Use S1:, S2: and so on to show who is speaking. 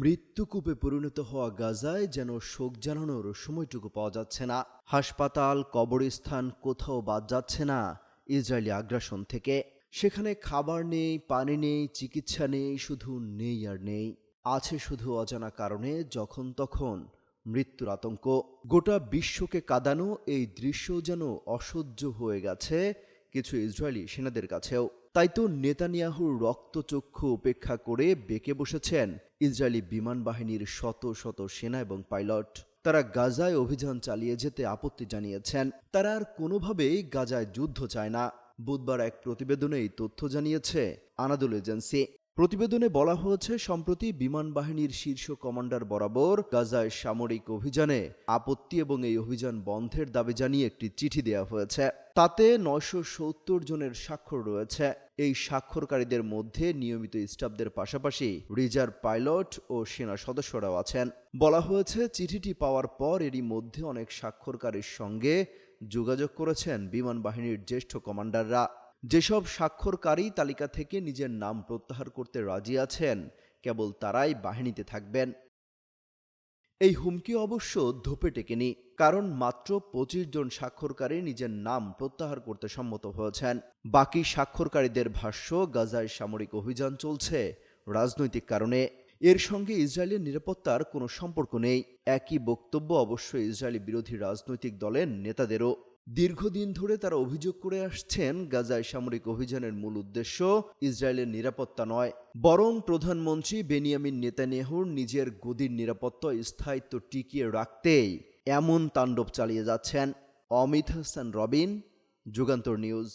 S1: মৃত্যুকূপে পরিণত হওয়া গাজায় যেন শোক জানানোর সময়টুকু পাওয়া যাচ্ছে না হাসপাতাল কবরস্থান কোথাও বাদ যাচ্ছে না ইসরায়েলি আগ্রাসন থেকে সেখানে খাবার নেই পানি নেই চিকিৎসা নেই শুধু নেই আর নেই আছে শুধু অজানা কারণে যখন তখন মৃত্যুর আতঙ্ক গোটা বিশ্বকে কাঁদানো এই দৃশ্য যেন অসহ্য হয়ে গেছে কিছু ইসরায়েলি সেনাদের কাছেও তাই তো নেতানিয়াহুর রক্তচক্ষু উপেক্ষা করে বেঁকে বসেছেন ইসরায়েলি বিমান বাহিনীর শত শত সেনা এবং পাইলট তারা গাজায় অভিযান চালিয়ে যেতে আপত্তি জানিয়েছেন তারা আর কোনোভাবেই গাজায় যুদ্ধ চায় না বুধবার এক প্রতিবেদনে এই তথ্য জানিয়েছে আনাদুল এজেন্সি প্রতিবেদনে বলা হয়েছে সম্প্রতি বিমান বাহিনীর শীর্ষ কমান্ডার বরাবর গাজায় সামরিক অভিযানে আপত্তি এবং এই অভিযান বন্ধের দাবি জানিয়ে একটি চিঠি দেওয়া হয়েছে তাতে নয়শো সত্তর জনের স্বাক্ষর রয়েছে এই স্বাক্ষরকারীদের মধ্যে নিয়মিত স্টাফদের পাশাপাশি রিজার্ভ পাইলট ও সেনা সদস্যরাও আছেন বলা হয়েছে চিঠিটি পাওয়ার পর এরই মধ্যে অনেক স্বাক্ষরকারীর সঙ্গে যোগাযোগ করেছেন বিমান বাহিনীর জ্যেষ্ঠ কমান্ডাররা যেসব স্বাক্ষরকারী তালিকা থেকে নিজের নাম প্রত্যাহার করতে রাজি আছেন কেবল তারাই বাহিনীতে থাকবেন এই হুমকি অবশ্য ধোপে টেকেনি কারণ মাত্র পঁচিশ জন স্বাক্ষরকারী নিজের নাম প্রত্যাহার করতে সম্মত হয়েছেন বাকি স্বাক্ষরকারীদের ভাষ্য গাজায় সামরিক অভিযান চলছে রাজনৈতিক কারণে এর সঙ্গে ইসরায়েলের নিরাপত্তার কোনো সম্পর্ক নেই একই বক্তব্য অবশ্য ইসরায়েলি বিরোধী রাজনৈতিক দলের নেতাদেরও দীর্ঘদিন ধরে তারা অভিযোগ করে আসছেন গাজায় সামরিক অভিযানের মূল উদ্দেশ্য ইসরায়েলের নিরাপত্তা নয় বরং প্রধানমন্ত্রী বেনিয়ামিন নেতানিয়াহুর নিজের গদির নিরাপত্তা স্থায়িত্ব টিকিয়ে রাখতেই এমন তাণ্ডব চালিয়ে যাচ্ছেন অমিত হাসান রবিন যুগান্তর নিউজ